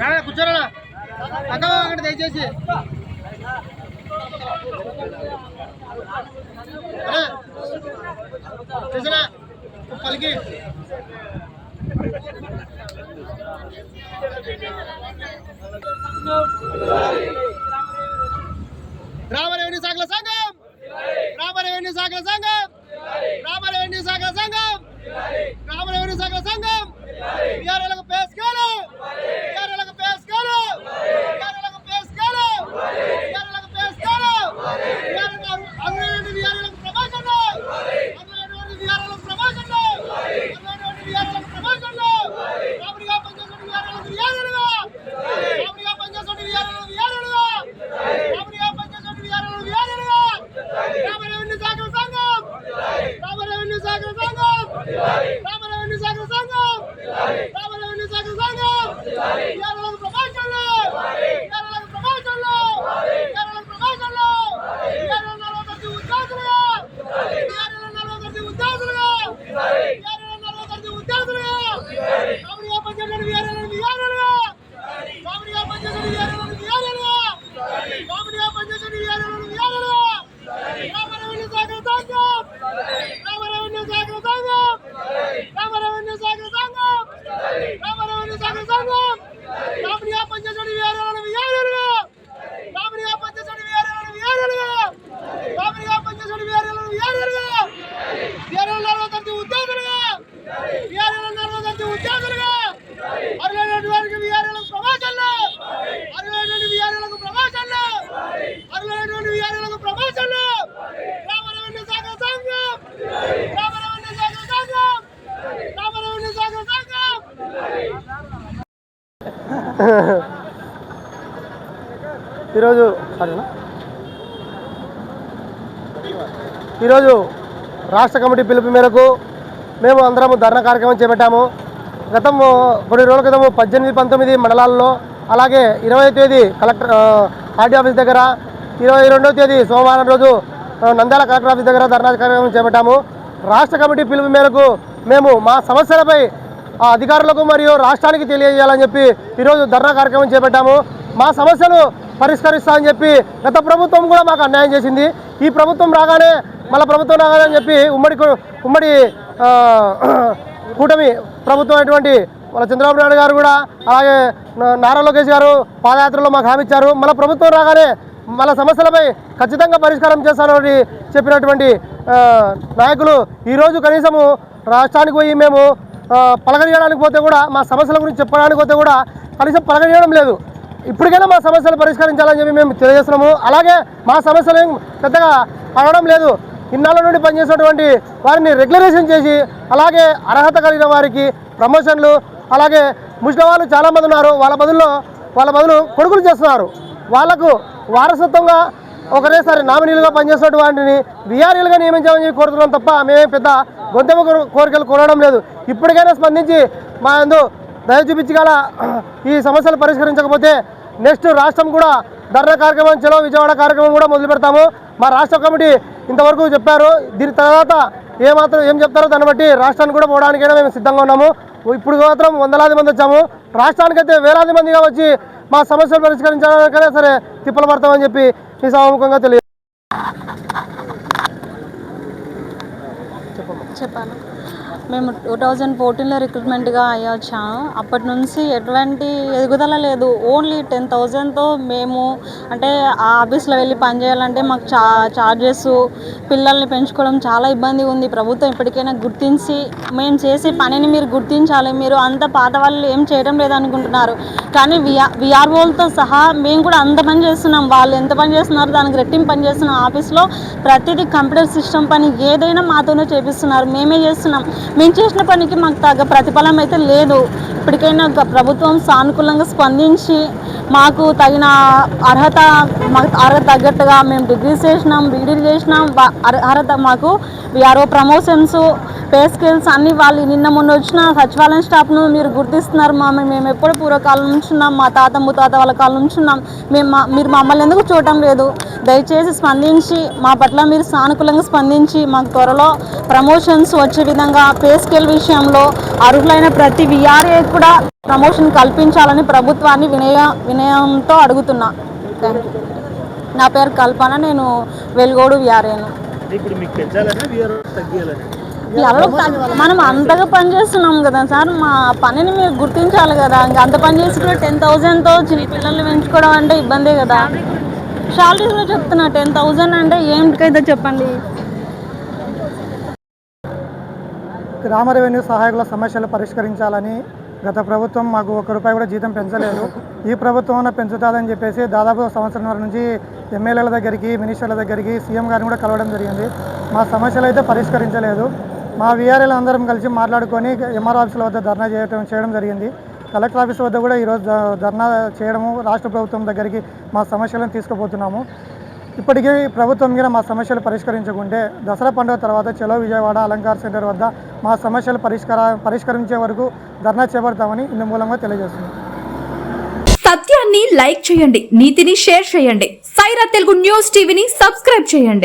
రానా కూర్చోరా అక్క అక్కడ దయచేసి. రా. చేసినా పలికి. రామరేవుని సాగల సంఘం! రామరేవుని సాగల సంఘం! రామరేవుని సాగల సంఘం! రామరేవుని సాగల సంఘం! బిఆర్ఎలకు పేస్ ఈరోజు సరేనా? ఈరోజు రాష్ట్ర కమిటీ పిలుపు మేరకు మేము అందరము ధర్నా కార్యక్రమం చేపట్టాము. గతము కొన్ని రోజుల క్రితము పద్దెనిమిది పంతొమ్మిది మండలాల్లో అలాగే ఇరవై తేదీ కలెక్టర్ ఆర్డీ ఆఫీస్ దగ్గర ఇరవై రెండవ తేదీ సోమవారం రోజు నంద్యాల కలెక్టర్ ఆఫీస్ దగ్గర ధర్నా కార్యక్రమం చేపట్టాము. రాష్ట్ర కమిటీ పిలుపు మేరకు మేము మా సమస్యలపై అధికారులకు మరియు రాష్ట్రానికి తెలియజేయాలని చెప్పి ఈరోజు ధర్నా కార్యక్రమం చేపట్టాము. మా సమస్యలు పరిష్కరిస్తామని చెప్పి గత ప్రభుత్వం కూడా మాకు అన్యాయం చేసింది. ఈ ప్రభుత్వం రాగానే మళ్ళీ ప్రభుత్వం రాగానే అని చెప్పి ఉమ్మడి ఉమ్మడి కూటమి ప్రభుత్వం అటువంటి మన చంద్రబాబు నాయుడు గారు కూడా అలాగే నారా లోకేష్ గారు పాదయాత్రలో మాకు హామీ ఇచ్చారు. మళ్ళీ ప్రభుత్వం రాగానే మన సమస్యలపై ఖచ్చితంగా పరిష్కారం చేస్తానని చెప్పినటువంటి నాయకులు ఈరోజు కనీసము రాష్ట్రానికి పోయి మేము పలకరియడానికి పోతే కూడా మా సమస్యల గురించి చెప్పడానికి పోతే కూడా కనీసం పలకరియడం లేదు. ఇప్పటికైనా మా సమస్యలు పరిష్కరించాలని చెప్పి మేము తెలియజేస్తున్నాము. అలాగే మా సమస్యలు ఏం పెద్దగా అడగడం లేదు. ఇన్నాళ్ళ నుండి పనిచేసినటువంటి వారిని రెగ్యులరేషన్ చేసి అలాగే అర్హత కలిగిన వారికి ప్రమోషన్లు అలాగే ముసలి వాళ్ళు చాలామంది ఉన్నారు. వాళ్ళ బదుల్లో వాళ్ళ బదులు కొడుకులు చేస్తున్నారు. వాళ్ళకు వారసత్వంగా ఒకరేసారి నామినీలుగా పనిచేసినటువంటి వాటిని బీఆర్ఎల్గా నియమించామని చెప్పి కోరుతున్నాం తప్ప మేమే పెద్ద గొంతెమ్మ కోరికలు కోరడం లేదు. ఇప్పటికైనా స్పందించి మా ఎందు దయ చూపించగల ఈ సమస్యలు పరిష్కరించకపోతే నెక్స్ట్ రాష్ట్రం కూడా ధర్నా కార్యక్రమం చలో విజయవాడ కార్యక్రమం కూడా మొదలు పెడతాము మా రాష్ట్ర కమిటీ ఇంతవరకు చెప్పారు. దీని తర్వాత ఏ మాత్రం ఏం చెప్తారో దాన్ని బట్టి రాష్ట్రానికి కూడా పోవడానికైనా మేము సిద్ధంగా ఉన్నాము. ఇప్పుడు మాత్రం వందలాది మంది వచ్చాము. రాష్ట్రానికైతే వేలాది మందిగా వచ్చి మా సమస్యలు పరిష్కరించడానికైనా సరే తిప్పలు పడతామని చెప్పి ఈ సభాముఖంగా తెలియ చెప్పాను మేము టూ థౌజండ్ ఫోర్టీన్లో రిక్రూట్మెంట్గా అయ్యి వచ్చాము. అప్పటి నుంచి ఎటువంటి ఎదుగుదల లేదు. ఓన్లీ టెన్ థౌజండ్తో మేము అంటే ఆ ఆఫీస్లో వెళ్ళి పనిచేయాలంటే మాకు చా చార్జెస్ పిల్లల్ని పెంచుకోవడం చాలా ఇబ్బంది ఉంది. ప్రభుత్వం ఇప్పటికైనా గుర్తించి మేము చేసే పనిని మీరు గుర్తించాలి. మీరు అంత పాత వాళ్ళు ఏం చేయడం లేదనుకుంటున్నారు. కానీ విఆర్ విఆర్ఓలతో సహా మేము కూడా అంత పని చేస్తున్నాం. వాళ్ళు ఎంత పని చేస్తున్నారు దానికి రెట్టింపు పని చేస్తున్నాం ఆఫీస్లో ప్రతిదీ కంప్యూటర్ సిస్టమ్ పని ఏదైనా మాతోనే చేపిస్తున్నారు. మేమే చేస్తున్నాం. మేము చేసిన పనికి మాకు తగ్గ ప్రతిఫలం అయితే లేదు. ఇప్పటికైనా ప్రభుత్వం సానుకూలంగా స్పందించి మాకు తగిన అర్హత మాకు అర్హత తగ్గట్టుగా మేము డిగ్రీస్ చేసినాం బీడీలు చేసినాం. అర్హత మాకు విఆర్ఓ ప్రమోషన్స్ పే స్కిల్స్ అన్ని వాళ్ళు నిన్న మొన్న వచ్చిన సచివాలయం స్టాఫ్ను మీరు గుర్తిస్తున్నారు మా మేము ఎప్పుడు పూర్వకాలం నుంచి ఉన్నాం. మా తాత ముత్తాత వాళ్ళ కాలం నుంచి ఉన్నాం. మేము మా- మీరు మమ్మల్ని ఎందుకు చూడటం లేదు? దయచేసి స్పందించి మా పట్ల మీరు సానుకూలంగా స్పందించి మాకు త్వరలో ప్రమోషన్స్ వచ్చే విధంగా పే స్కేల్ విషయంలో అర్హులైన ప్రతి విఆర్ఏ కూడా ప్రమోషన్ కల్పించాలని ప్రభుత్వాన్ని వినయ వినయంతో అడుగుతున్నా. థ్యాంక్ యూ నా పేరు కల్పన నేను వెలుగోడు విఆర్ఏను ఎవరో మనం అంతగా పని చేస్తున్నాం కదా సార్ మా పనిని మీరు గుర్తించాలి కదా. ఇంకా అంత పని చేసి కూడా టెన్ థౌజండ్తో చిన్న పిల్లల్ని పెంచుకోవడం అంటే ఇబ్బందే కదా. శాలరీస్లో చెప్తున్నా టెన్ థౌజండ్ అంటే ఏంటికైతే చెప్పండి? గ్రామ రెవెన్యూ సహాయకుల సమస్యలు పరిష్కరించాలని గత ప్రభుత్వం మాకు ఒక్క రూపాయి కూడా జీతం పెంచలేదు. ఈ ప్రభుత్వం పెంచుతుందని చెప్పేసి దాదాపు సంవత్సరం నుంచి ఎమ్మెల్యేల దగ్గరికి మినిస్టర్ల దగ్గరికి సీఎం గారిని కూడా కలవడం జరిగింది. మా సమస్యలు అయితే పరిష్కరించలేదు. మా వీఆర్ఎల్ అందరం కలిసి మాట్లాడుకొని ఎంఆర్ ఆఫీసుల వద్ద ధర్నా చేయడం చేయడం జరిగింది. కలెక్టర్ ఆఫీస్ వద్ద కూడా ఈరోజు ధర్నా చేయడము రాష్ట్ర ప్రభుత్వం దగ్గరికి మా సమస్యలను తీసుకుపోతున్నాము. ఇప్పటికీ ప్రభుత్వం మీద మా సమస్యలు పరిష్కరించకుంటే దసరా పండుగ తర్వాత చెలో విజయవాడ అలంకార్ సెంటర్ వద్ద మా సమస్యలు పరిష్కార పరిష్కరించే వరకు ధర్నా చేపడతామని ఇందు మూలంగా తెలియజేస్తుంది సత్యాన్ని లైక్ చేయండి నీతిని షేర్ చేయండి. సైరా తెలుగు న్యూస్ టీవీని సబ్స్క్రైబ్ చేయండి.